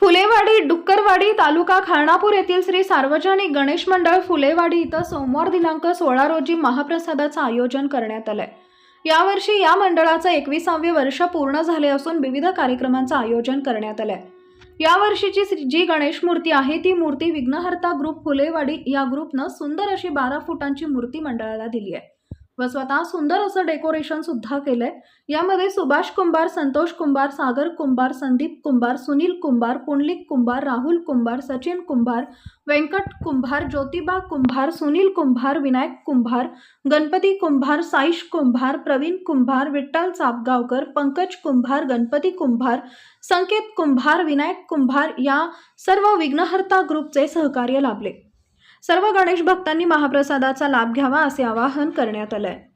फुलेवाडी डुक्करवाडी तालुका खानापूर येथील श्री सार्वजनिक गणेश मंडळ फुलेवाडी इथं सोमवार दिनांक सोळा रोजी महाप्रसादाचं आयोजन करण्यात आलंय. यावर्षी या मंडळाचं एकविसावे वर्ष पूर्ण झाले असून विविध कार्यक्रमांचं आयोजन करण्यात आलंय. यावर्षीची जी गणेश मूर्ती आहे ती मूर्ती विघ्नहर्ता ग्रुप फुलेवाडी या ग्रुपनं सुंदर अशी बारा फुटांची मूर्ती मंडळाला दिली आहे. व स्वतः सुंदर असं डेकोरेशन सुद्धा केलंय. यामध्ये सुभाष कुंभार संतोष कुंभार सागर कुंभार संदीप कुंभार सुनील कुंभार पुंडलिक कुंभार राहुल कुंभार सचिन कुंभार व्यंकट कुंभार ज्योतिबा कुंभार सुनील कुंभार विनायक कुंभार गणपती कुंभार साईश कुंभार प्रवीण कुंभार विठ्ठल चापगावकर पंकज कुंभार गणपती कुंभार संकेत कुंभार विनायक कुंभार या सर्व विघ्नहर्ता ग्रुपचे सहकार्य लाभले. सर्व गणेश भक्तांनी महाप्रसादाचा लाभ घ्यावा असे आवाहन करण्यात आलंय.